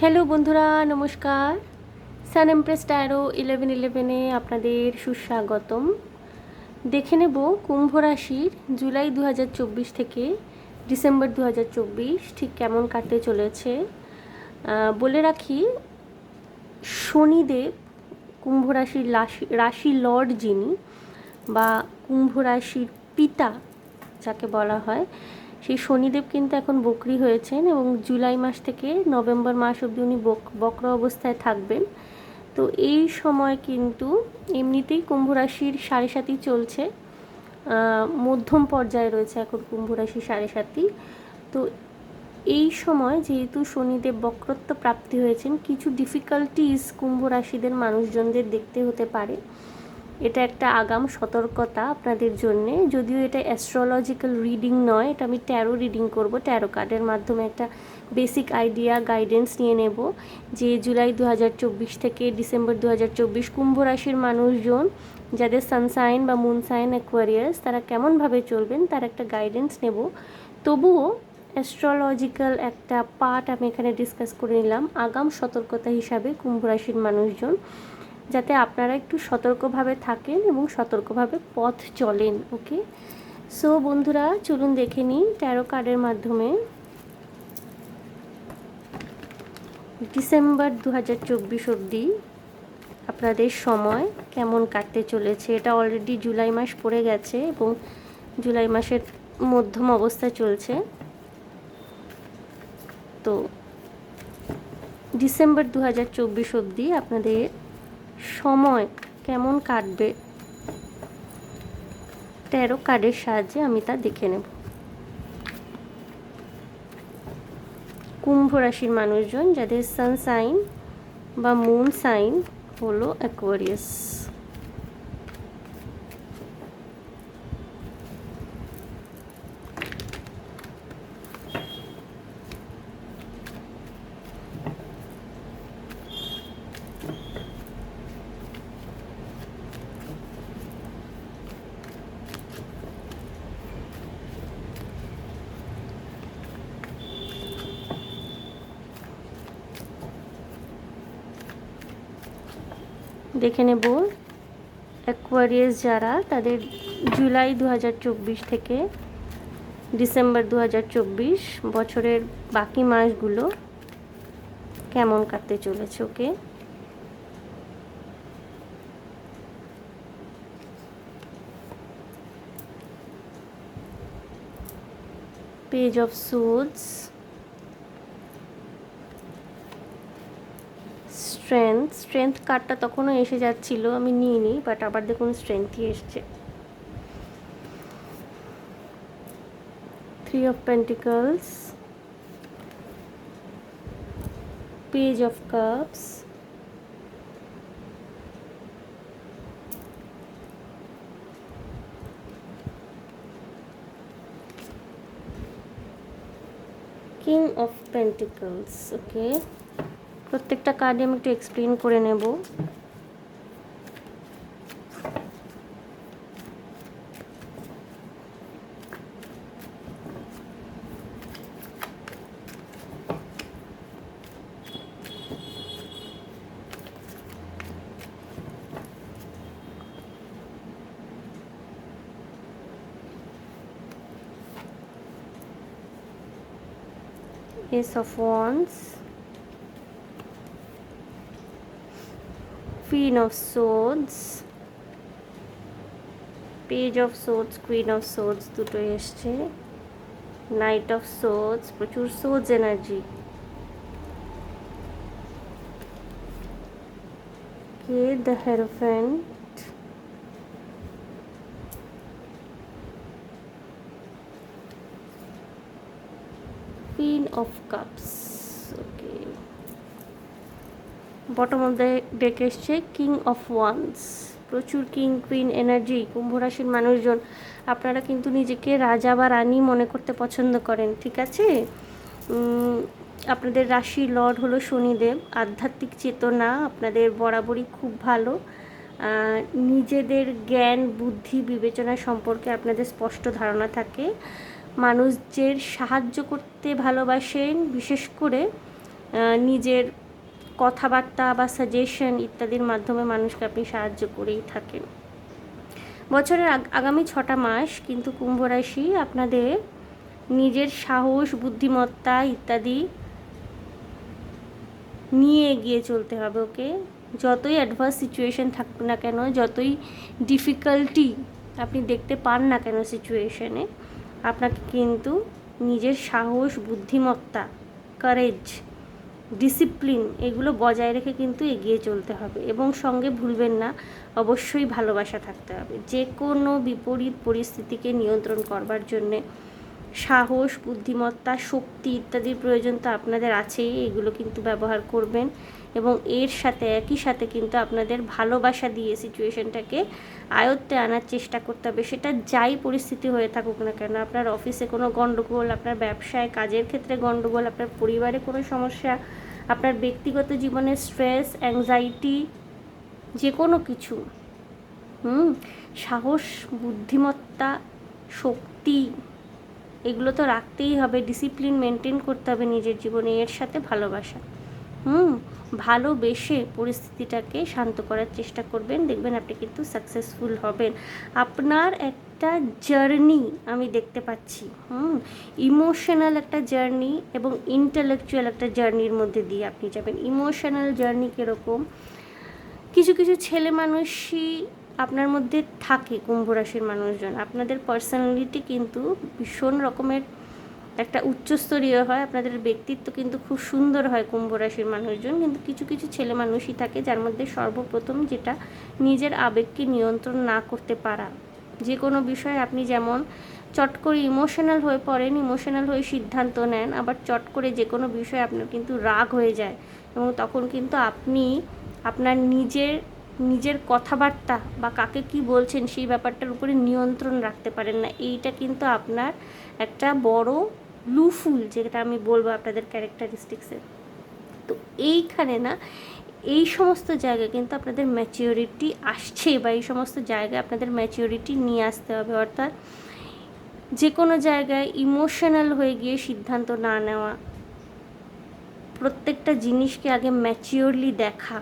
Hello বন্ধুরা, নমস্কার। সান empress taro eleven ইলেভেনে আপনাদের সুস্বাগতম। দেখে নেব কুম্ভ রাশির জুলাই দু হাজার চব্বিশ থেকে ডিসেম্বর দু হাজার চব্বিশ ঠিক কেমন কাটতে চলেছে। বলে রাখি, শনিদেব কুম্ভ রাশির রাশি রাশি লর্ড যিনি বা কুম্ভ রাশির পিতা, যাকে বলা হয় সেই শনিদেব কিন্তু এখন বকরি হয়েছেন এবং জুলাই মাস থেকে নভেম্বর মাস অবধি উনি বক- বক্র অবস্থায় থাকবেন। তো এই সময় কিন্তু এমনিতেই কুম্ভ রাশির সাড়ে সাতই চলছে। মধ্যম পর্যায়ে রয়েছে এখন কুম্ভ রাশি সাড়ে সাতই। তো এই সময় যেহেতু শনিদেব বক্রত্ব প্রাপ্তি হয়েছেন, কিছু ডিফিকাল্টিস কুম্ভ রাশিদের মানুষজনদের দেখতে হতে পারে। এটা একটা আগাম সতর্কতা আপনাদের জন্যে। যদিও এটা অ্যাস্ট্রোলজিক্যাল রিডিং নয়, এটা আমি ট্যারো রিডিং করব। ট্যারো কার্ডের মাধ্যমে একটা বেসিক আইডিয়া গাইডেন্স নিয়ে নেব যে জুলাই দু হাজার চব্বিশ থেকে ডিসেম্বর দু হাজার চব্বিশ কুম্ভ রাশির মানুষজন, যাদের সানসাইন বা মুন সাইন অ্যাকোয়ারিয়াস তারা কেমনভাবে চলবেন তার একটা গাইডেন্স নেব। তবুও অ্যাস্ট্রোলজিক্যাল একটা পার্ট আমি এখানে ডিসকাস করে নিলাম। আগাম সতর্কতা হিসাবে কুম্ভ রাশির মানুষজন যাতে আপনারা একটু সতর্কভাবে থাকেন এবং সতর্কভাবে পথ চলেন, ওকে? সো বন্ধুরা, চলুন দেখে নিই ট্যারো কার্ডের মাধ্যমে। ডিসেম্বর দু হাজার চব্বিশ অবধি আপনাদের সময় কেমন কাটতে চলেছে? এটা অলরেডি জুলাই মাস পড়ে গেছে এবং জুলাই মাসের মধ্যম অবস্থা চলছে। তো ডিসেম্বর দু হাজার চব্বিশ অবধি আপনাদের সময় কেমন কাটবে? তেরো কার্ডের সাহায্যে আমি তা দেখে নেব। কুম্ভ রাশির মানুষজন, যাদের সান সাইন বা মুন সাইন হলো অ্যাকোয়ারিয়াস দেখে নেব। অ্যাকোয়ারিয়াস যারা, তাদের জুলাই দু হাজার চব্বিশ থেকে ডিসেম্বর দু হাজার চব্বিশ বছরের বাকি মাসগুলো কেমন কাটতে চলেছে, okay? Page of swords strength strength কার্ডটা তখনও এসে যাচ্ছিল, আমি নিইনি বাট আবার দেখুন স্ট্রেংথই এসছে। Three of pentacles page of cups king of pentacles okay প্রত্যেকটা কার্ডে আমি একটু এক্সপ্লেন করে নেব। Ace of wands queen of swords. Page of swords queen of swords দুটো এসছে। নাইট অফ সোর্স প্রচুর swords energy K the hierophant queen of cups okay bottom of the deck এসছে কিং অফ ওয়ান্স প্রচুর king queen energy কুম্ভ রাশির মানুষজন। আপনারা কিন্তু নিজেকে রাজা বা রানী মনে করতে পছন্দ করেন, ঠিক আছে? আপনাদের রাশির লর্ড হলো শনিদেব। আধ্যাত্মিক চেতনা আপনাদের বরাবরই খুব ভালো। নিজেদের জ্ঞান, বুদ্ধি, বিবেচনা সম্পর্কে আপনাদের স্পষ্ট ধারণা থাকে। মানুষদের সাহায্য করতে ভালোবাসেন, বিশেষ করে নিজের কথাবার্তা বা সাজেশন ইত্যাদির মাধ্যমে মানুষকে আপনি সাহায্য করেই থাকেন। বছরের আগামী ছটা মাস কিন্তু কুম্ভ রাশি আপনাদের নিজের সাহস, বুদ্ধিমত্তা ইত্যাদি নিয়ে এগিয়ে চলতে হবে, ওকে? যতই অ্যাডভান্স সিচুয়েশন থাকুক না কেন, যতই ডিফিকাল্টি আপনি দেখতে পান না কেন সিচুয়েশনে আপনাকে কিন্তু নিজের সাহস, বুদ্ধিমত্তা কারেজ ডিসিপ্লিন এগুলো বজায় রেখে কিন্তু এগিয়ে চলতে হবে এবং সঙ্গে ভুলবেন না, অবশ্যই ভালোবাসা থাকতে হবে। যে কোনো বিপরীত পরিস্থিতিকে নিয়ন্ত্রণ করবার জন্যে সাহস, বুদ্ধিমত্তা, শক্তি ইত্যাদির প্রয়োজন তো আপনাদের আছেই, এগুলো কিন্তু ব্যবহার করবেন। এবং এর সাথে, একই সাথে কিন্তু আপনাদের ভালোবাসা দিয়ে সিচুয়েশনটাকে আয়ত্তে আনার চেষ্টা করতে হবে। সেটা যাই পরিস্থিতি হয়ে থাকুক না কেন, আপনার অফিসে কোনো গণ্ডগোল আপনার ব্যবসায়, কাজের ক্ষেত্রে গণ্ডগোল আপনার পরিবারে কোনো সমস্যা, আপনার ব্যক্তিগত জীবনে স্ট্রেস অ্যাংজাইটি যে কোনো কিছু, হুম, সাহস, বুদ্ধিমত্তা, শক্তি এগুলো তো রাখতেই হবে ডিসিপ্লিন মেনটেন করতে হবে নিজের জীবনে, এর সাথে ভালোবাসা। হুম, ভালোবেসে পরিস্থিতিটাকে শান্ত করার চেষ্টা করবেন, দেখবেন আপনি কিন্তু সাকসেসফুল হবেন। আপনার একটা জার্নি আমি দেখতে পাচ্ছি, হুম ইমোশনাল একটা জার্নি এবং ইন্টালেকচুয়াল একটা জার্নির মধ্যে দিয়ে আপনি যাবেন। ইমোশনাল জার্নি কীরকম? কিছু কিছু ছেলে মানুষই আপনার মধ্যে থাকে কুম্ভ রাশির মানুষজন। আপনাদের পার্সোনালিটি কিন্তু ভীষণ রকমের একটা উচ্চস্তরীয় হয়। আপনাদের ব্যক্তিত্ব কিন্তু খুব সুন্দর হয় কুম্ভ রাশির মানুষজন। কিন্তু কিছু কিছু ছেলে মানুষই থাকে যার মধ্যে সর্বপ্রথম যেটা নিজের আবেগকে নিয়ন্ত্রণ না করতে পারা। যে কোনো বিষয়ে আপনি যেমন চট করে ইমোশনাল হয়ে পড়েন ইমোশনাল হয়ে সিদ্ধান্ত নেন, আবার চট করে যে কোনো বিষয়ে আপনার কিন্তু রাগ হয়ে যায়। এবং তখন কিন্তু আপনি আপনার নিজের নিজের কথাবার্তা বা কাকে কি বলছেন সেই ব্যাপারটার উপরে নিয়ন্ত্রণ রাখতে পারেন না। এইটা কিন্তু আপনার একটা বড় লুফুল যেটা আমি বলব আপনাদের ক্যারেক্টারিস্টিক্সের। তো এইখানে না, এই সমস্ত জায়গায় কিন্তু আপনাদের ম্যাচিওরিটি আসছে বা এই সমস্ত জায়গায় আপনাদের ম্যাচিওরিটি নিয়ে আসতে হবে। অর্থাৎ যে কোনো জায়গায় ইমোশনাল হয়ে গিয়ে সিদ্ধান্ত না নেওয়া, প্রত্যেকটা জিনিসকে আগে ম্যাচিওরলি দেখা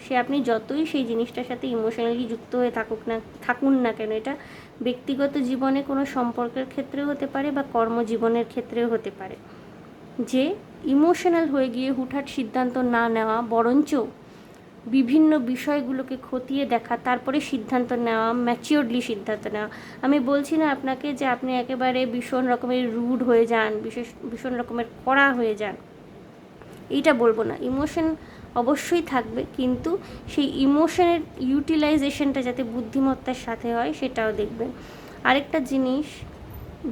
সে আপনি যতই সেই জিনিসটার সাথে ইমোশনালি যুক্ত হয়ে থাকুক না, থাকুন না কেন, এটা ব্যক্তিগত জীবনে কোনো সম্পর্কের ক্ষেত্রেও হতে পারে বা কর্মজীবনের ক্ষেত্রেও হতে পারে। যে ইমোশনাল হয়ে গিয়ে হুটহাট সিদ্ধান্ত না নেওয়া, বরঞ্চ বিভিন্ন বিষয়গুলোকে খতিয়ে দেখা, তারপরে সিদ্ধান্ত নেওয়া ম্যাচিওরলি সিদ্ধান্ত নেওয়া। আমি বলছি না আপনাকে যে আপনি একেবারে ভীষণ রকমের রুড হয়ে যান, বিশেষ ভীষণ রকমের কড়া হয়ে যান। এইটা বলব না। ইমোশন অবশ্যই থাকবে, কিন্তু সেই ইমোশনের ইউটিলাইজেশনটা যাতে বুদ্ধিমত্তার সাথে হয় সেটাও দেখবেন। আরেকটা জিনিস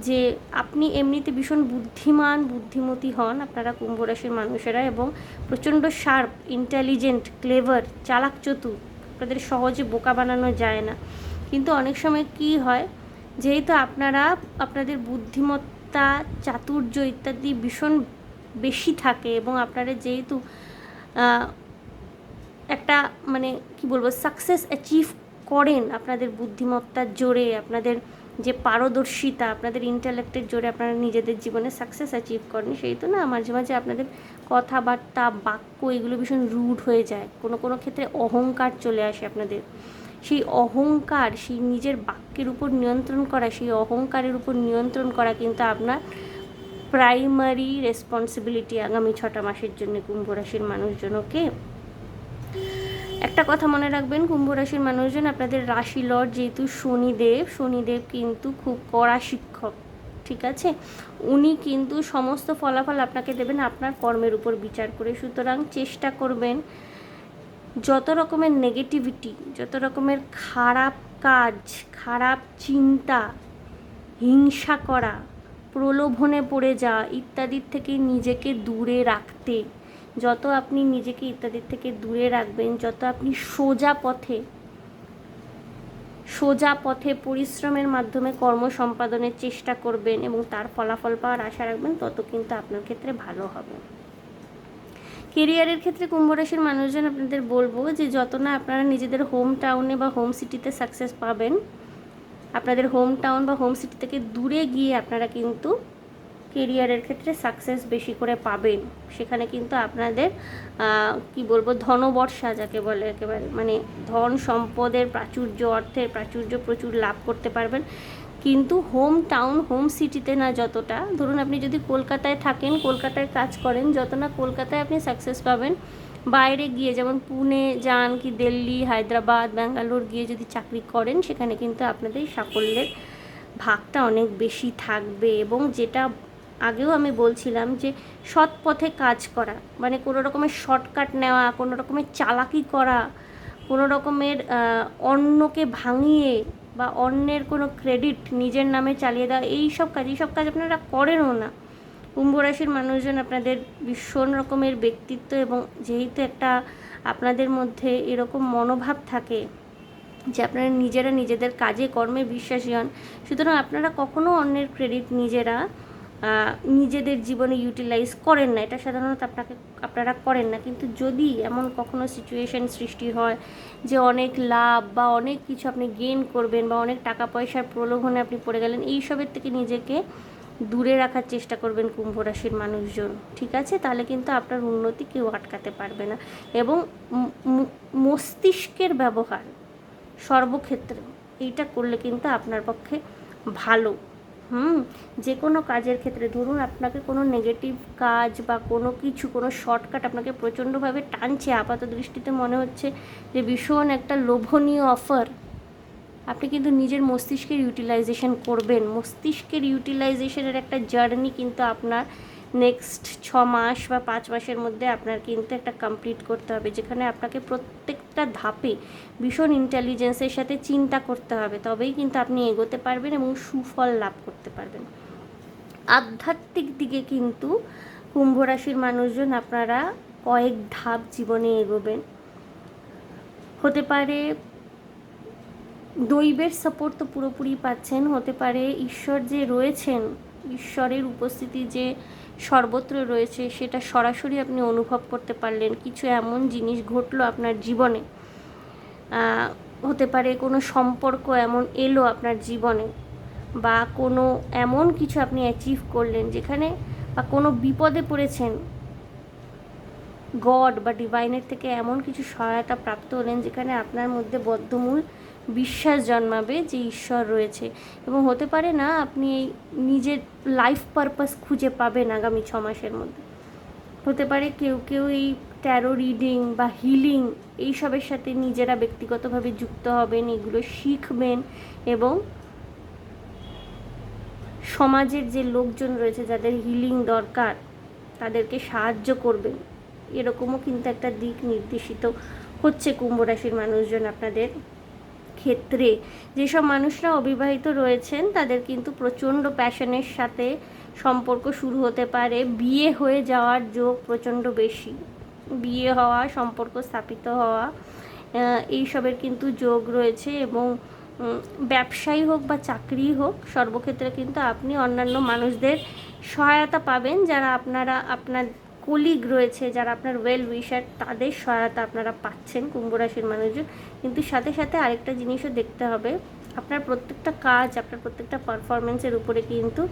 যে আপনি এমনিতে ভীষণ বুদ্ধিমান, বুদ্ধিমতী হন আপনারা কুম্ভ রাশির মানুষেরা এবং প্রচণ্ড শার্প ইন্টেলিজেন্ট ক্লেভার চালাক চতুর, আপনাদের সহজে বোকা বানানো যায় না। কিন্তু অনেক সময় কি হয়, যেহেতু আপনারা আপনাদের বুদ্ধিমত্তা, চাতুর্য ইত্যাদি ভীষণ বেশি থাকে এবং আপনারা যেহেতু একটা মানে কি বলব সাকসেস অ্যাচিভ করেন আপনাদের বুদ্ধিমত্তার জোরে, আপনাদের যে পারদর্শিতা, আপনাদের ইন্টালেক্টের জোরে আপনারা নিজেদের জীবনে সাকসেস অ্যাচিভ করেন। সেই তো না, মাঝে মাঝে আপনাদের কথাবার্তা, বাক্য এগুলো ভীষণ রুড হয়ে যায়। কোনো কোনো ক্ষেত্রে অহংকার চলে আসে আপনাদের। সেই অহংকার, সেই নিজের বাক্যের উপর নিয়ন্ত্রণ করা, সেই অহংকারের উপর নিয়ন্ত্রণ করা কিন্তু আপনার প্রাইমারি রেসপন্সিবিলিটি আগামী ছটা মাসের জন্য, কুম্ভ রাশির মানুষজনকে একটা কথা মনে রাখবেন, কুম্ভ রাশির মানুষজন আপনাদের রাশি লর্ড যেহেতু শনিদেব শনিদেব কিন্তু খুব কড়া শিক্ষক, ঠিক আছে? উনি কিন্তু সমস্ত ফলাফল আপনাকে দেবেন আপনার কর্মের উপর বিচার করে। সুতরাং চেষ্টা করবেন যত রকমের নেগেটিভিটি যত রকমের খারাপ কাজ, খারাপ চিন্তা, হিংসা করা, প্রলোভনে পড়ে যাওয়া ইত্যাদির থেকে নিজেকে দূরে রাখতে যত আপনি নিজেকে ইত্যাদির থেকে দূরে রাখবেন, যত আপনি সোজা পথে সোজা পথে পরিশ্রমের মাধ্যমে কর্ম সম্পাদনের চেষ্টা করবেন এবং তার ফলাফল পাওয়ার আশা রাখবেন, তত কিন্তু আপনার ক্ষেত্রে ভালো হবে। কেরিয়ারের ক্ষেত্রে কুম্ভ রাশির মানুষজন আপনাদের বলব যে, যত না আপনারা নিজেদের হোম টাউনে বা হোম সিটিতে সাকসেস পাবেন, আপনাদের হোম টাউন বা হোম সিটি থেকে দূরে গিয়ে আপনারা কিন্তু কেরিয়ারের ক্ষেত্রে সাকসেস বেশি করে পাবেন। সেখানে কিন্তু আপনাদের কি বলব, ধনবর্ষা যাকে বলে একেবারে মানে ধন সম্পদের প্রাচুর্য, অর্থের প্রাচুর্য প্রচুর লাভ করতে পারবেন। কিন্তু হোম টাউন হোম সিটিতে না যতটা, ধরুন আপনি যদি কলকাতায় থাকেন, কলকাতায় কাজ করেন, যত না কলকাতায় আপনি সাকসেস পাবেন, বাইরে গিয়ে যেমন পুনে যান কি দিল্লি, হায়দ্রাবাদ, ব্যাঙ্গালোর গিয়ে যদি চাকরি করেন, সেখানে কিন্তু আপনাদের সাফল্যের ভাগটা অনেক বেশি থাকবে এবং যেটা আগেও আমি বলছিলাম যে সৎ পথে কাজ করা মানে কোনো রকমের শর্টকাট নেওয়া, কোনো রকমের চালাকি করা, কোনো রকমের অন্যকে ভাঙিয়ে বা অন্যের কোনো ক্রেডিট নিজের নামে চালিয়ে দেওয়া, এই সব কাজ, এই সব কাজ আপনারা করেনও না। কুম্ভ রাশির মানুষজন আপনাদের ভীষণ রকমের ব্যক্তিত্ব এবং যেহেতু একটা আপনাদের মধ্যে এরকম মনোভাব থাকে যে আপনারা নিজেরা নিজেদের কাজে কর্মে বিশ্বাসী হন, সুতরাং আপনারা কখনো অন্যের ক্রেডিট নিজেরা নিজেদের জীবনে ইউটিলাইজ করেন না। এটা সাধারণত আপনাকে, আপনারা করেন না। কিন্তু যদি এমন কখনো সিচুয়েশন সৃষ্টি হয় যে অনেক লাভ বা অনেক কিছু আপনি গেইন করবেন বা অনেক টাকা পয়সার প্রলোভনে আপনি পড়ে গেলেন, এইসবের থেকে নিজেকে দূরে রাখার চেষ্টা করবেন কুম্ভ রাশির মানুষজন। ঠিক আছে? তাহলে কিন্তু আপনার উন্নতি কেউ আটকাতে পারবে না। এবং মস্তিষ্কের ব্যবহার সর্বক্ষেত্রে এইটা করলে কিন্তু আপনার পক্ষে ভালো। হুম, যে কোনো কাজের ক্ষেত্রে ধরুন আপনাকে কোনো নেগেটিভ কাজ বা কোনো কিছু, কোনো শর্টকাট আপনাকে প্রচণ্ডভাবে টানছে, আপাত দৃষ্টিতে মনে হচ্ছে যে ভীষণ একটা লোভনীয় অফার আপনি কিন্তু নিজের মস্তিষ্কের ইউটিলাইজেশন করবেন। মস্তিষ্কের ইউটিলাইজেশনের একটা জার্নি কিন্তু আপনার নেক্সট ছ মাস বা পাঁচ মাসের মধ্যে আপনার কিন্তু একটা কমপ্লিট করতে হবে, যেখানে আপনাকে প্রত্যেকটা ধাপে ভীষণ ইন্টেলিজেন্সের সাথে চিন্তা করতে হবে, তবেই কিন্তু আপনি এগোতে পারবেন এবং সুফল লাভ করতে পারবেন। আধ্যাত্মিক দিকে কিন্তু কুম্ভ রাশির মানুষজন আপনারা কয়েক ধাপ জীবনে এগোবেন। হতে পারে দৈবের সাপোর্ট তো পুরোপুরি পাচ্ছেন, হতে পারে ঈশ্বর যে রয়েছেন ঈশ্বরের উপস্থিতি যে সর্বত্র রয়েছে, সেটা সরাসরি আপনি অনুভব করতে পারলেন। কিছু এমন জিনিস ঘটলো আপনার জীবনে হতে পারে কোনো সম্পর্ক এমন এলো আপনার জীবনে বা কোনো এমন কিছু আপনি অ্যাচিভ করলেন যেখানে বা কোনো বিপদে পড়েছেন। গড বা ডিভাইনের থেকে এমন কিছু সহায়তা প্রাপ্ত হলেন যেখানে আপনার মধ্যে বদ্ধমূল বিশ্বাস জন্মাবে যে ঈশ্বর রয়েছে। এবং হতে পারে না আপনি এই নিজের লাইফ পারপাস খুঁজে পাবেন আগামী ছ মাসের মধ্যে। হতে পারে কেউ কেউ এই ট্যারো রিডিং বা হিলিং এইসবের সাথে নিজেরা ব্যক্তিগতভাবে যুক্ত হবেন, এগুলো শিখবেন এবং সমাজের যে লোকজন রয়েছে, যাদের হিলিং দরকার, তাদেরকে সাহায্য করবেন। এরকমও কিন্তু একটা দিক নির্দেশিত হচ্ছে কুম্ভ রাশির মানুষজন আপনাদের। ক্ষেত্রে যেসব মানুষরা অবিবাহিত রয়েছেন, তাদের কিন্তু প্রচণ্ড প্যাশনের সাথে সম্পর্ক শুরু হতে পারে। বিয়ে হয়ে যাওয়ার যোগ প্রচণ্ড বেশি। বিয়ে হওয়া, সম্পর্ক স্থাপিত হওয়া এইসবের কিন্তু যোগ রয়েছে এবং ব্যবসায়ী হোক বা চাকরি হোক, সর্বক্ষেত্রে কিন্তু আপনি অন্যান্য মানুষদের সহায়তা পাবেন যারা আপনারা, আপনার কলিগ রয়েছে, যারা আপনার ওয়েল উইশার তাদের সহায়তা আপনারা পাচ্ছেন। কুম্ভ রাশির মানুষজন কিন্তু সাথে সাথে আরেকটা জিনিসও দেখতে হবে। আপনার প্রত্যেকটা কাজ, আপনার প্রত্যেকটা পারফরমেন্সের উপরে কিন্তু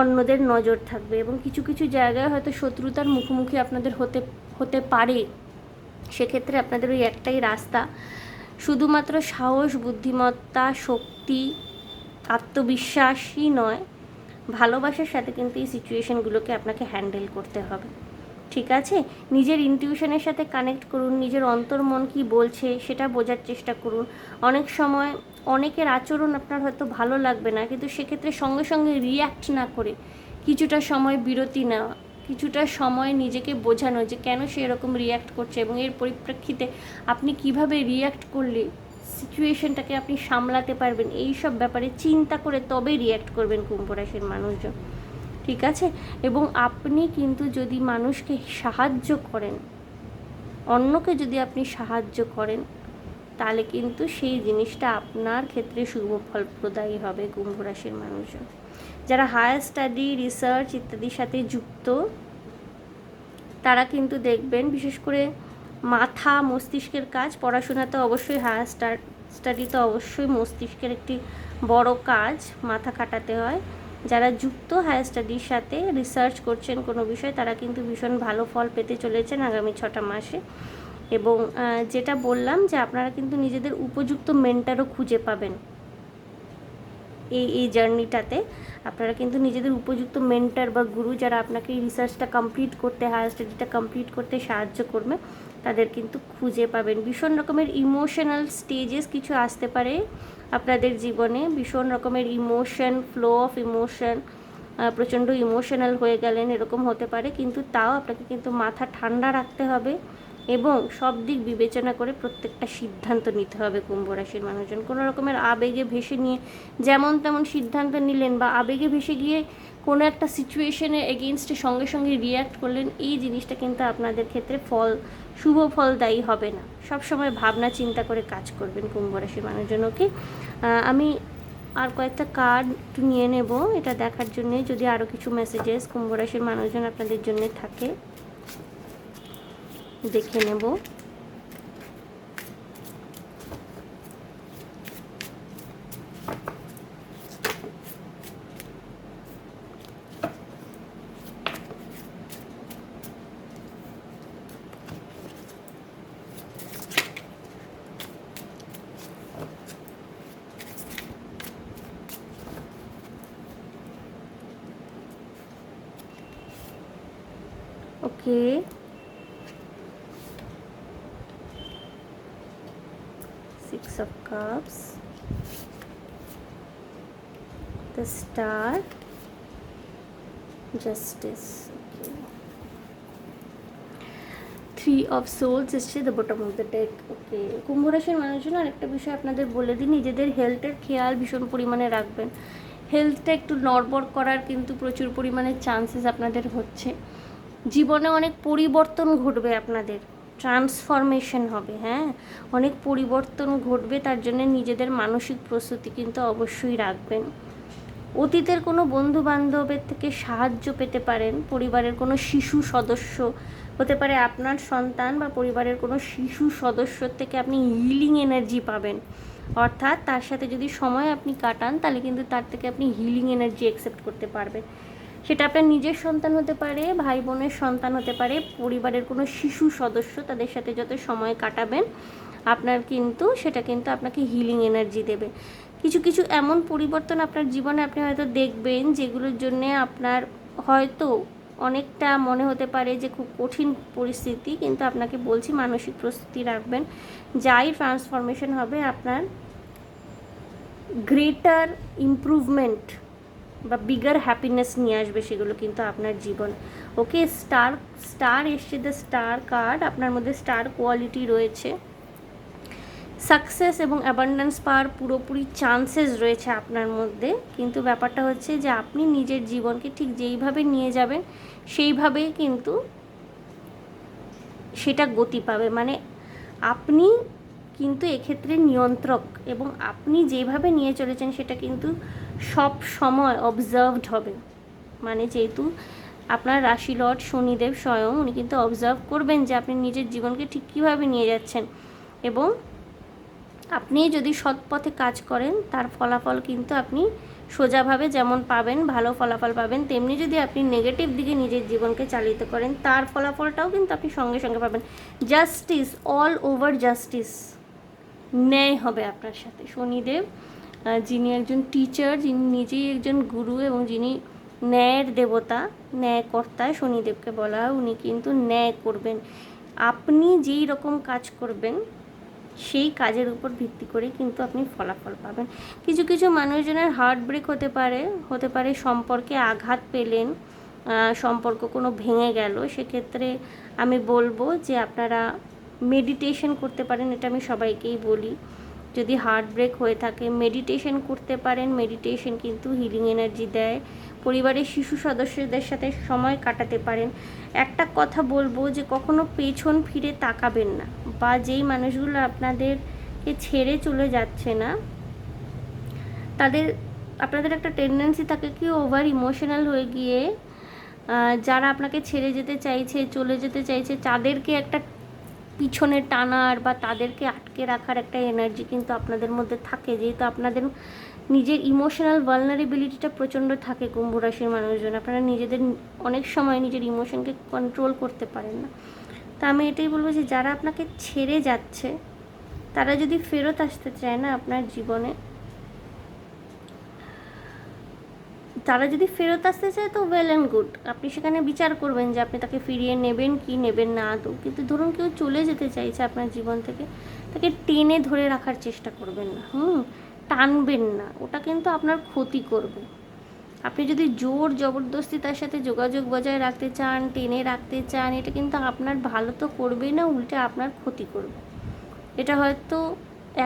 অন্যদের নজর থাকবে এবং কিছু কিছু জায়গায় হয়তো শত্রুতার মুখোমুখি আপনাদের হতে হতে পারে। সেক্ষেত্রে আপনাদের ওই একটাই রাস্তা। শুধুমাত্র সাহস, বুদ্ধিমত্তা, শক্তি, আত্মবিশ্বাসই নয়, ভালোবাসার সাথে কিন্তু এই সিচুয়েশনগুলোকে আপনাকে হ্যান্ডেল করতে হবে। ঠিক আছে? নিজের ইনটিউশনের সাথে কানেক্ট করুন, নিজের অন্তর্মন কি বলছে সেটা বোঝার চেষ্টা করুন। অনেক সময় অনেকের আচরণ আপনার হয়তো ভালো লাগবে না, কিন্তু সেক্ষেত্রে সঙ্গে সঙ্গে রিয়্যাক্ট না করে কিছুটা সময় বিরতি নেওয়া, কিছুটা সময় নিজেকে বোঝানো যে কেন সে এরকম রিয়্যাক্ট করছে এবং এর পরিপ্রেক্ষিতে আপনি কীভাবে রিয়্যাক্ট করলে সিচুয়েশনটাকে আপনি সামলাতে পারবেন এই সব ব্যাপারে চিন্তা করে তবে রিয়্যাক্ট করবেন কুম্ভ রাশির মানুষজন। ঠিক আছে? এবং আপনি কিন্তু যদি মানুষকে সাহায্য করেন, অন্যকে যদি আপনি সাহায্য করেন, তাহলে কিন্তু সেই জিনিসটা আপনার ক্ষেত্রে শুভ ফলপ্রদায়ী হবে কুম্ভ রাশির মানুষজন। যারা হায়ার স্টাডি রিসার্চ ইত্যাদির সাথে যুক্ত, তারা কিন্তু দেখবেন, বিশেষ করে মাথা মস্তিষ্কের কাজ পড়াশোনাতে অবশ্যই হায়ার স্টাডি তো অবশ্যই মস্তিষ্কের একটি বড় কাজ, মাথা খাটাতে হয়। যারা যুক্ত হায়ার স্টাডির সাথে রিসার্চ করছেন কোনো বিষয়ে, তারা কিন্তু ভীষণ ভালো ফল পেতে চলেছেন আগামী ছটা মাসে। এবং যেটা বললাম যে আপনারা কিন্তু নিজেদের উপযুক্ত মেন্টারও খুঁজে পাবেন। এই এই জার্নিটাতে আপনারা কিন্তু নিজেদের উপযুক্ত মেন্টার বা গুরু যারা আপনাকে এই রিসার্চটা কমপ্লিট করতে হায়ার স্টাডিটা কমপ্লিট করতে সাহায্য করবে, তাদের কিন্তু খুঁজে পাবেন। ভীষণ রকমের ইমোশনাল স্টেজেস কিছু আসতে পারে। আপনাদের জীবনে ভীষণ রকমের ইমোশন ফ্লো অফ ইমোশন প্রচণ্ড ইমোশনাল হয়ে গেলেন, এরকম হতে পারে। কিন্তু তাও আপনাকে কিন্তু মাথা ঠান্ডা রাখতে হবে এবং সব দিক বিবেচনা করে প্রত্যেকটা সিদ্ধান্ত নিতে হবে কুম্ভ রাশির মানুষজন। কোনো রকমের আবেগে ভেসে নিয়ে যেমন তেমন সিদ্ধান্ত নিলেন বা আবেগে ভেসে গিয়ে কোনো একটা সিচুয়েশনে এগেনস্টে সঙ্গে সঙ্গে রিয়্যাক্ট করলেন, এই জিনিসটা কিন্তু আপনাদের ক্ষেত্রে ফল শুভ ফলদায়ী হবে না। সবসময় ভাবনা চিন্তা করে কাজ করবেন কুম্ভ রাশির মানুষজন ওকে আমি আর কয়েকটা কার্ড একটু নিয়ে নেব। এটা দেখার জন্যে যদি আরও কিছু মেসেজেস কুম্ভ রাশির মানুষজন আপনাদের জন্য থাকে, দেখে নেব। অফ সোলস এসছে the bottom of the deck okay Kumbh রাশির মানুষজন আরেকটা বিষয় আপনাদের বলে দিই, নিজেদের হেলথের খেয়াল ভীষণ পরিমাণে রাখবেন। হেলথটা একটু নড়বড় করার কিন্তু প্রচুর পরিমাণে চান্সেস আপনাদের হচ্ছে। জীবনে অনেক পরিবর্তন ঘটবে আপনাদের। ট্রান্সফরমেশন হবে হ্যাঁ? অনেক পরিবর্তন ঘটবে, তার জন্য নিজেদের মানসিক প্রস্তুতি কিন্তু অবশ্যই রাখবেন। অতীতের কোনো বন্ধু বান্ধবের থেকে সাহায্য পেতে পারেন, পরিবারের কোনো শিশু সদস্য হতে পারে আপনার সন্তান বা পরিবারের কোনো শিশু সদস্যর থেকে আপনি হিলিং এনার্জি পাবেন। অর্থাৎ তার সাথে যদি সময় আপনি কাটান, তাহলে কিন্তু তার থেকে আপনি হিলিং এনার্জি অ্যাকসেপ্ট করতে পারবেন। সেটা আপনার নিজের সন্তান হতে পারে, ভাই বোনের সন্তান হতে পারে, পরিবারের কোনো শিশু সদস্য তাদের সাথে যত সময় কাটাবেন, আপনার কিন্তু সেটা কিন্তু আপনাকে হিলিং এনার্জি দেবে। কিছু কিছু এমন পরিবর্তন আপনার জীবনে আপনি হয়তো দেখবেন, যেগুলোর জন্যে আপনার হয়তো অনেকটা মনে হতে পারে যে খুব কঠিন পরিস্থিতি, কিন্তু আপনাকে বলছি মানসিক প্রস্তুতি রাখবেন। যাই ট্রান্সফরমেশন হবে, আপনার গ্রেটার ইমপ্রুভমেন্ট বা বিগার হ্যাপিনেস নিয়ে আসবে সেগুলো কিন্তু আপনার জীবন। ওকে স্টার স্টার এসছে দ্য স্টার কার্ড আপনার মধ্যে স্টার কোয়ালিটি রয়েছে। সাকসেস এবং অ্যাবান্ডেন্স পাওয়ার পুরোপুরি চান্সেস রয়েছে আপনার মধ্যে। কিন্তু ব্যাপারটা হচ্ছে যে আপনি নিজের জীবনকে ঠিক যেইভাবে নিয়ে যাবেন, সেইভাবেই কিন্তু সেটা গতি পাবে। মানে আপনি কিন্তু এক্ষেত্রে নিয়ন্ত্রক এবং আপনি যেভাবে নিয়ে চলেছেন সেটা কিন্তু সব সময় অবজার্ভড হবে। মানে যেহেতু আপনার রাশি লর্ড শনিদেব স্বয়ং, উনি কিন্তু অবজার্ভ করবেন যে আপনি নিজের জীবনকে ঠিক কীভাবে নিয়ে যাচ্ছেন এবং আপনি যদি সৎ পথে কাজ করেন, তার ফলাফল কিন্তু আপনি সোজাভাবে যেমন পাবেন, ভালো ফলাফল পাবেন, তেমনি যদি আপনি নেগেটিভ দিকে নিজের জীবনকে চালিত করেন, তার ফলাফলটাও কিন্তু আপনি সঙ্গে সঙ্গে পাবেন। জাস্টিস অল ওভার জাস্টিস ন্যায় হবে আপনার সাথে। শনিদেব যিনি একজন টিচার যিনি নিজেই একজন গুরু এবং যিনি ন্যায়ের দেবতা ন্যায়কর্তা শনিদেবকে বলা হয়, উনি কিন্তু ন্যায় করবেন। আপনি যেই রকম কাজ করবেন সেই কাজের উপর ভিত্তি করে কিন্তু আপনি ফলাফল পাবেন। কিছু কিছু মানুষজনের হার্ট ব্রেক হতে পারে হতে পারে সম্পর্কে আঘাত পেলেন সম্পর্ক কোনো ভেঙে গেল, সেক্ষেত্রে আমি বলব যে আপনারা মেডিটেশন করতে পারেন, এটা আমি সবাইকেই বলি। যদি হার্ট ব্রেক হয়ে থাকে মেডিটেশন করতে পারেন মেডিটেশন কিন্তু হিলিং এনার্জি দেয়। পরিবারের শিশু সদস্যদের সাথে সময় কাটাতে পারেন। একটা কথা বলব যে কখনো পেছন ফিরে তাকাবেন না বা যেই মানুষগুলো আপনাদেরকে ছেড়ে চলে যাচ্ছে না, তাদের, আপনাদের একটা টেন্ডেন্সি থাকে কি ওভার ইমোশনাল হয়ে গিয়ে যারা আপনাকে ছেড়ে যেতে চাইছে, চলে যেতে চাইছে, তাদেরকে একটা পিছনে টানার বা তাদেরকে আটকে রাখার একটা এনার্জি কিন্তু আপনাদের মধ্যে থাকে। যেহেতু আপনাদের নিজের ইমোশনাল ভালনারেবিলিটিটা প্রচণ্ড থাকে কুম্ভ রাশির মানুষজন। আপনারা নিজেদের অনেক সময় নিজের ইমোশনকে কন্ট্রোল করতে পারেন না। তা আমি এটাই বলব যে যারা আপনাকে ছেড়ে যাচ্ছে, তারা যদি ফেরত আসতে চায় না আপনার জীবনে, তারা যদি ফেরত আসতে চায় তো ওয়েল অ্যান্ড গুড আপনি সেখানে বিচার করবেন যে আপনি তাকে ফিরিয়ে নেবেন কি নেবেন না আদৌ কিন্তু ধরুন কেউ চলে যেতে চাইছে আপনার জীবন থেকে, তাকে টেনে ধরে রাখার চেষ্টা করবেন না। হুম? টানবেন না, ওটা কিন্তু আপনার ক্ষতি করবে। আপনি যদি জোর জবরদস্তি তার সাথে যোগাযোগ বজায় রাখতে চান, টেনে রাখতে চান, এটা কিন্তু আপনার ভালো তো করবেই না, উল্টে আপনার ক্ষতি করবে। এটা হয়তো,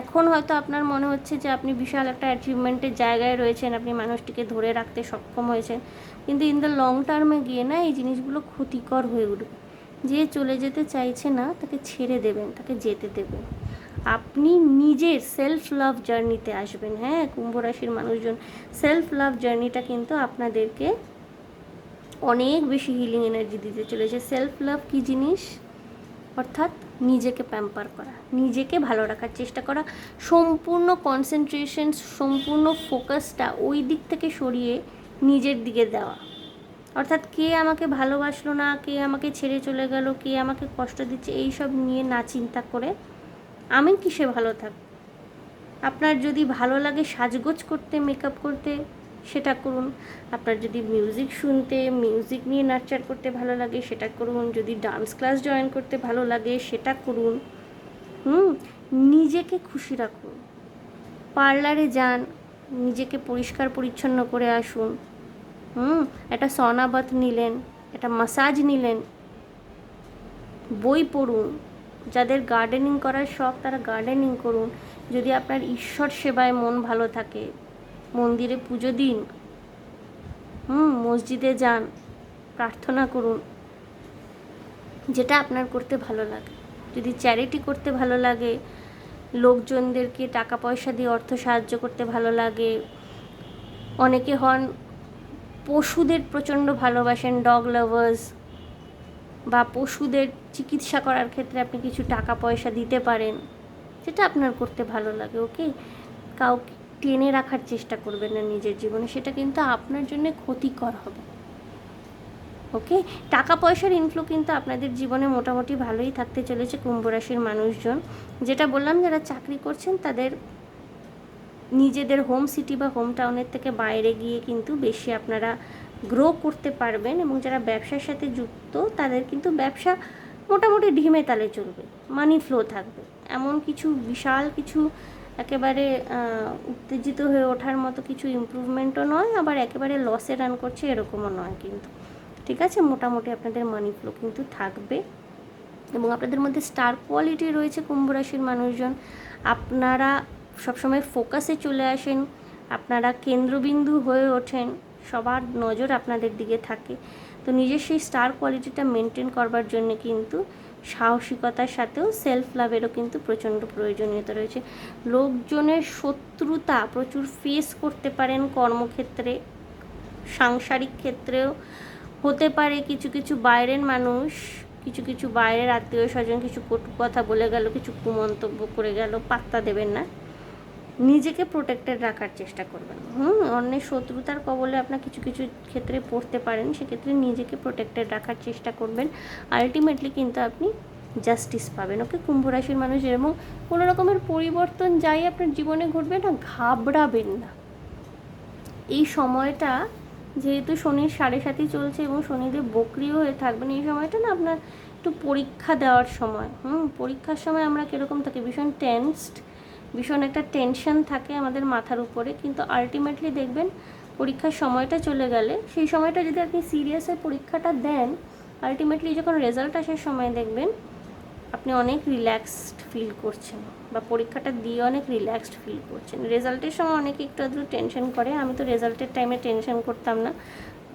এখন হয়তো আপনার মনে হচ্ছে যে আপনি বিশাল একটা অ্যাচিভমেন্টের জায়গায় রয়েছেন, আপনি মানুষটিকে ধরে রাখতে সক্ষম হয়েছেন, কিন্তু ইন দ্য লং টার্মে গিয়ে না এই জিনিসগুলো ক্ষতিকর হয়ে উঠবে। যে চলে যেতে চাইছে না, তাকে ছেড়ে দেবেন, তাকে যেতে দেবেন। আপনি নিজের সেলফ লাভ জার্নিতে আসবেন হ্যাঁ? কুম্ভ রাশির মানুষজন সেলফ লাভ জার্নিটা কিন্তু আপনাদেরকে অনেক বেশি হিলিং এনার্জি দিতে চলেছে। সেলফ লাভ কী জিনিস? অর্থাৎ নিজেকে প্যাম্পার করা, নিজেকে ভালো রাখার চেষ্টা করা, সম্পূর্ণ কনসেন্ট্রেশন সম্পূর্ণ ফোকাসটা ওই দিক থেকে সরিয়ে নিজের দিকে দেওয়া। অর্থাৎ কে আমাকে ভালোবাসলো না, কে আমাকে ছেড়ে চলে গেল, কে আমাকে কষ্ট দিচ্ছে এই সব নিয়ে না চিন্তা করে আমি কিসে ভালো থাক? আপনার যদি ভালো লাগে সাজগোজ করতে মেকআপ করতে, সেটা করুন। আপনার যদি মিউজিক শুনতে মিউজিক নিয়ে নাচার করতে ভালো লাগে, সেটা করুন। যদি ডান্স ক্লাস জয়েন করতে ভালো লাগে, সেটা করুন। হুম? নিজেকে খুশি রাখুন। পার্লারে যান, নিজেকে পরিষ্কার পরিচ্ছন্ন করে আসুন। হুম? একটা সনাবাত নিলেন, একটা মাসাজ নিলেন। বই পড়ুন। যাদের গার্ডেনিং করার শখ, তারা গার্ডেনিং করুন। যদি আপনার ঈশ্বর সেবায় মন ভালো থাকে, মন্দিরে পুজো দিন, হুম, মসজিদে যান, প্রার্থনা করুন, যেটা আপনার করতে ভালো লাগে। যদি চ্যারিটি করতে ভালো লাগে, লোকজনদেরকে টাকা পয়সা দিয়ে অর্থ সাহায্য করতে ভালো লাগে, অনেকে হন পশুদের প্রচণ্ড ভালোবাসেন ডগ লাভার্স বা পশুদের চিকিৎসা করার ক্ষেত্রে আপনি কিছু টাকা পয়সা দিতে পারেন যেটা আপনার করতে ভালো লাগে, ওকে? কাউকে টেনে রাখার চেষ্টা করবেন না নিজের জীবনে, সেটা কিন্তু আপনার জন্য ক্ষতিকর হবে। ওকে? টাকা পয়সার ইনফ্লো কিন্তু আপনাদের জীবনে মোটামুটি ভালোই থাকতে চলেছে কুম্ভ রাশির মানুষজন। যেটা বললাম, যারা চাকরি করছেন, তাদের নিজেদের হোম সিটি বা হোম টাউনের থেকে বাইরে গিয়ে কিন্তু বেশি আপনারা গ্রো করতে পারবেন এবং যারা ব্যবসার সাথে যুক্ত, তাদের কিন্তু ব্যবসা মোটামুটি ঢিমে তালে চলবে মানি ফ্লো থাকবে। এমন কিছু বিশাল কিছু একেবারে উত্তেজিত হয়ে ওঠার মতো কিছু ইম্প্রুভমেন্টও নয়, আবার একেবারে লসে রান করছে এরকমও নয় কিন্তু। ঠিক আছে? মোটামুটি আপনাদের মানি ফ্লো কিন্তু থাকবে। এবং আপনাদের মধ্যে স্টার কোয়ালিটি রয়েছে কুম্ভ রাশির মানুষজন। আপনারা সবসময় ফোকাসে চলে আসেন, আপনারা কেন্দ্রবিন্দু হয়ে ওঠেন, সবার নজর আপনাদের দিকে থাকে। তো নিজের সেই স্টার কোয়ালিটিটা মেনটেন করবার জন্য কিন্তু সাহসিকতার সাথেও সেলফ লাভেরও কিন্তু প্রচণ্ড প্রয়োজনীয়তা রয়েছে। লোকজনের শত্রুতা প্রচুর ফেস করতে পারেন কর্মক্ষেত্রে, সাংসারিক ক্ষেত্রেও। হতে পারে কিছু কিছু বাইরের মানুষ, কিছু কিছু বাইরের আত্মীয় স্বজন কিছু কটু কথা বলে গেল, কিছু কুমন্তব্য করে গেল, পাত্তা দেবেন না। নিজেকে প্রোটেক্টেড রাখার চেষ্টা করবেন। হুম, অন্যের শত্রুতার কবলে আপনার কিছু কিছু ক্ষেত্রে পড়তে পারেন, সেক্ষেত্রে নিজেকে প্রোটেক্টেড রাখার চেষ্টা করবেন। আলটিমেটলি কিন্তু আপনি জাস্টিস পাবেন। ওকে, কুম্ভ রাশির মানুষ এবং কোনো রকমের পরিবর্তন যাই আপনার জীবনে ঘটবে না, ঘাবড়াবেন না। এই সময়টা যেহেতু শনির সাড়ে সাতই চলছে এবং শনিদেব বক্রিয় হয়ে থাকবেন, এই সময়টা না আপনার একটু পরীক্ষা দেওয়ার সময়। হুম, পরীক্ষার সময় আমরা কীরকম থাকি, ভীষণ টেন্সড ভীষণ একটা টেনশন থাকে আমাদের মাথার উপরে, কিন্তু আলটিমেটলি দেখবেন পরীক্ষার সময়টা চলে গেলে, সেই সময়টা যদি আপনি সিরিয়াস পরীক্ষাটা দেন আলটিমেটলি যখন রেজাল্ট আসার সময় দেখবেন, আপনি অনেক রিল্যাক্সড ফিল করছেন বা পরীক্ষাটা দিয়ে অনেক রিল্যাক্সড ফিল করছেন। রেজাল্টের সময় অনেকে একটু আধটু টেনশন করে, আমি তো রেজাল্টের টাইমে টেনশন করতাম না।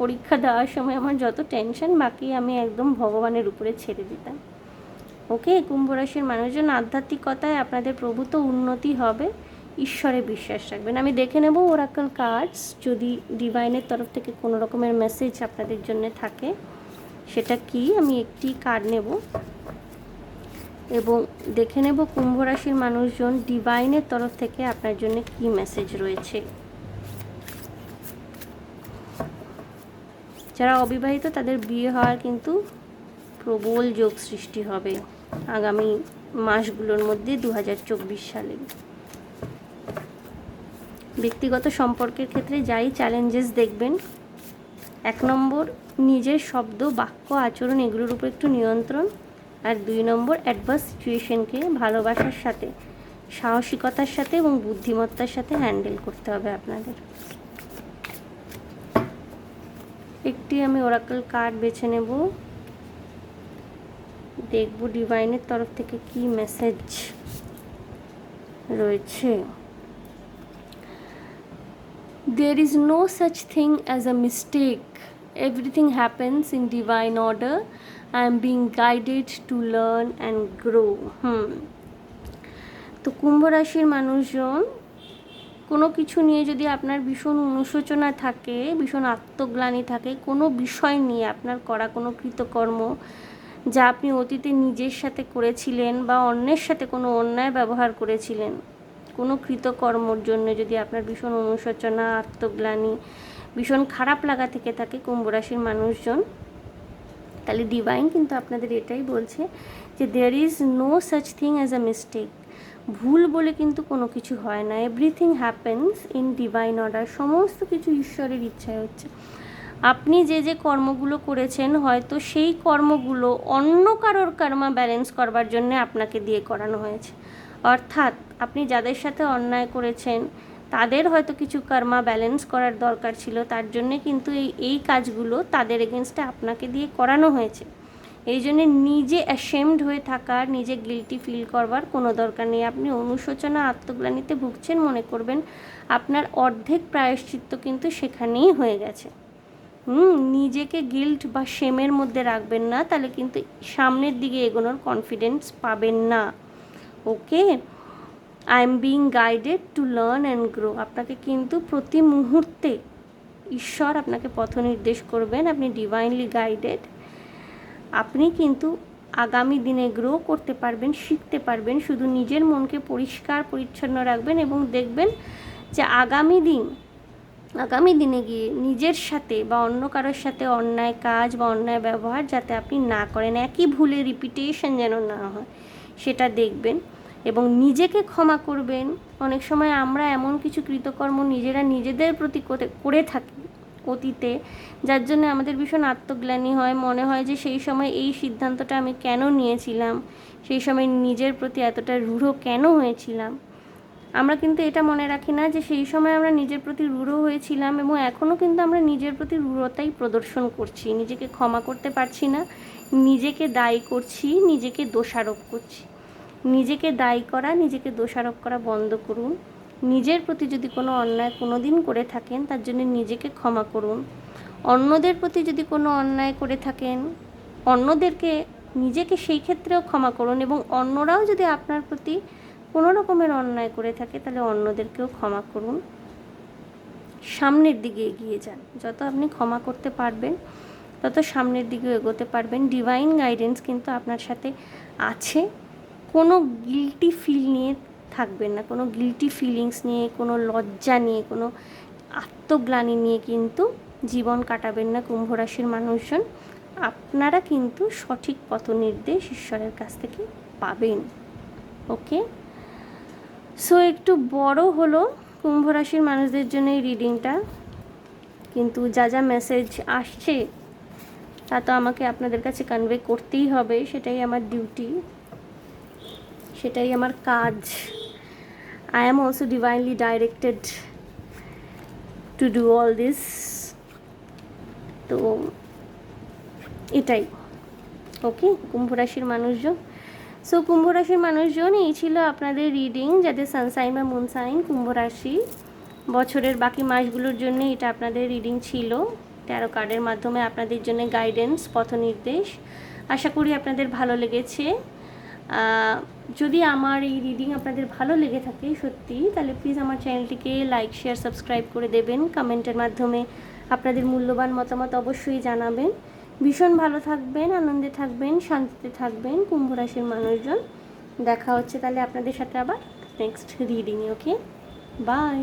পরীক্ষা দেওয়ার সময় আমার যত টেনশন বাকি আমি একদম ভগবানের উপরে ছেড়ে দিতাম। ওকে কুম্ভ রাশির মানুষজন আধ্যাত্মিকতায় আপনাদের প্রভূত উন্নতি হবে। ঈশ্বরে বিশ্বাস রাখবেন। আমি দেখে নেব ওরাকল কার্ডস যদি ডিভাইনের তরফ থেকে কোনো রকমের মেসেজ আপনাদের জন্য থাকে, সেটা কি? আমি একটি কার্ড নেব। এবং দেখে নেব কুম্ভ রাশির মানুষজন ডিভাইনের তরফ থেকে আপনার জন্য কি মেসেজ রয়েছে। যারা অবিবাহিত তাদের বিয়ে হওয়ার কিন্তু প্রবল যোগ সৃষ্টি হবে। আগামী মাসগুলোর মধ্যে দু হাজার চব্বিশ সালে। ব্যক্তিগত সম্পর্কের ক্ষেত্রে যাই চ্যালেঞ্জেস দেখবেন, এক নম্বর নিজের শব্দ, বাক্য, আচরণ এগুলোর উপর একটু নিয়ন্ত্রণ আর দুই নম্বর অ্যাডভার্স সিচুয়েশনকে ভালোবাসার সাথে, সাহসিকতার সাথে এবং বুদ্ধিমত্তার সাথে হ্যান্ডেল করতে হবে আপনাদের। একটি আমি ওরাকল কার্ড বেছে নেব। দেখব ডিভাইনের তরফ থেকে কি মেসেজ রয়েছে There is no such thing as a mistake. Everything happens in divine order. I am being guided to learn and grow. হুম তো কুম্ভ রাশির মানুষজন, কোনো কিছু নিয়ে যদি আপনার ভীষণ অনুশোচনা থাকে, ভীষণ আত্মগ্লানি থাকে, কোনো বিষয় নিয়ে আপনার করা কোনো কৃতকর্ম যা আপনি অতীতে নিজের সাথে করেছিলেন বা অন্যের সাথে কোনো অন্যায় ব্যবহার করেছিলেন। কোনো কৃতকর্মর জন্য যদি আপনার ভীষণ অনুশোচনা, আত্মগ্লানি, ভীষণ খারাপ লাগা থেকে থাকে কুম্ভ রাশির মানুষজন, তাহলে ডিভাইন কিন্তু আপনাদের এটাই বলছে যে there is no such thing as a mistake ভুল বলে কিন্তু কোনো কিছু হয় না। Everything happens in divine order সমস্ত কিছু ঈশ্বরের ইচ্ছায় হচ্ছে। আপনি যে যে কর্মগুলো করেছেন, হয়তো সেই কর্মগুলো অন্য কারোর কর্মা ব্যালেন্স করবার জন্য আপনাকে দিয়ে করানো হয়েছে। অর্থাৎ আপনি যাদের সাথে অন্যায় করেছেন, তাদের হয়তো কিছু কর্মা ব্যালেন্স করার দরকার ছিল, তার জন্যে কিন্তু এই এই কাজগুলো তাদের এগেনস্টে আপনাকে দিয়ে করানো হয়েছে। এই জন্যে নিজে অ্যাশেমড হয়ে থাকার নিজে গিলটি ফিল করবার কোনো দরকার নেই। আপনি অনুশোচনা, আত্মগ্লানিতে ভুগছেন, মনে করবেন আপনার অর্ধেক প্রায়শ্চিত্ত কিন্তু সেখানেই হয়ে গেছে। হুম, নিজেকে গিল্ট বা শেমের মধ্যে রাখবেন না, তাহলে কিন্তু সামনের দিকে এগোনোর কনফিডেন্স পাবেন না। Okay I am being guided to learn and grow আপনাকে কিন্তু প্রতি মুহূর্তে ঈশ্বর আপনাকে পথ নির্দেশ করবেন, আপনি ডিভাইনলি গাইডেড আপনি কিন্তু আগামী দিনে গ্রো করতে পারবেন, শিখতে পারবেন, শুধু নিজের মনকে পরিষ্কার, পরিচ্ছন্ন রাখবেন এবং দেখবেন যে আগামী দিন আগামী দিনে গিয়ে নিজের সাথে বা অন্য কারোর সাথে অন্যায় কাজ বা অন্যায় ব্যবহার যাতে আপনি না করেন, একই ভুলে রিপিটেশন যেন না হয়, সেটা দেখবেন এবং নিজেকে ক্ষমা করবেন। অনেক সময় আমরা এমন কিছু কৃতকর্ম নিজেরা নিজেদের প্রতি করে থাকি অতীতে, যার জন্য আমাদের ভীষণ আত্মগ্লানি হয়। মনে হয় যে সেই সময় এই সিদ্ধান্তটা আমি কেন নিয়েছিলাম? সেই সময় নিজের প্রতি এতটা রূঢ় কেন হয়েছিলাম? আমরা কিন্তু এটা মনে রাখি না যে সেই সময় আমরা নিজের প্রতি রূঢ় হয়েছিলাম এবং এখনও কিন্তু আমরা নিজের প্রতি রূঢ়তাই প্রদর্শন করছি। নিজেকে ক্ষমা করতে পারছি না, নিজেকে দায়ী করছি, নিজেকে দোষারোপ করছি। নিজেকে দায়ী করা, নিজেকে দোষারোপ করা বন্ধ করুন। নিজের প্রতি যদি কোনো অন্যায় কোনো দিন করে থাকেন, তার জন্য নিজেকে ক্ষমা করুন। অন্যদের প্রতি যদি কোনো অন্যায় করে থাকেন, অন্যদেরকে, নিজেকে সেই ক্ষেত্রেও ক্ষমা করুন এবং অন্যরাও যদি আপনার প্রতি কোনো রকমের অন্যায় করে থাকে, তাহলে অন্যদেরকেও ক্ষমা করুন। সামনের দিকে এগিয়ে যান। যত আপনি ক্ষমা করতে পারবেন, তত সামনের দিকে এগোতে পারবেন। ডিভাইন গাইডেন্স কিন্তু আপনার সাথে আছে। কোনো গিলটি ফিল নিয়ে থাকবেন না। কোনো গিলটি ফিলিংস নিয়ে, কোনো লজ্জা নিয়ে, কোনো আত্মগ্লানি নিয়ে কিন্তু জীবন কাটাবেন না কুম্ভ রাশির মানুষজন। আপনারা কিন্তু সঠিক পথ নির্দেশ ঈশ্বরের কাছ থেকে পাবেন। ওকে সো একটু বড় হলো কুম্ভ রাশির মানুষদের জন্য এই রিডিংটা কিন্তু যা যা মেসেজ আসছে, তা তো আমাকে আপনাদের কাছে কনভে করতেই হবে, সেটাই আমার ডিউটি সেটাই আমার কাজ। I am also divinely directed to do all this তো, এটাই। ওকে কুম্ভ রাশির মানুষজন। সো কুম্ভ রাশির মানুষজন, এই ছিল আপনাদের রিডিং যাদের সানসাইন বা মুনসাইন কুম্ভ রাশি বছরের বাকি মাসগুলোর জন্য এটা আপনাদের রিডিং ছিল। তেরো কার্ডের মাধ্যমে আপনাদের জন্য গাইডেন্স পথ নির্দেশ। আশা করি আপনাদের ভালো লেগেছে। যদি আমার এই রিডিং আপনাদের ভালো লেগে থাকে সত্যি, তাহলে প্লিজ আমার চ্যানেলটিকে লাইক শেয়ার সাবস্ক্রাইব করে দেবেন। কমেন্টের মাধ্যমে আপনাদের মূল্যবান মতামত অবশ্যই জানাবেন। ভীষণ ভালো থাকবেন, আনন্দে থাকবেন, শান্তিতে থাকবেন, কুম্ভ রাশির মানুষজন। দেখা হচ্ছে তাহলে আপনাদের সাথে আবার নেক্সট রিডিংয়ে ওকে বাই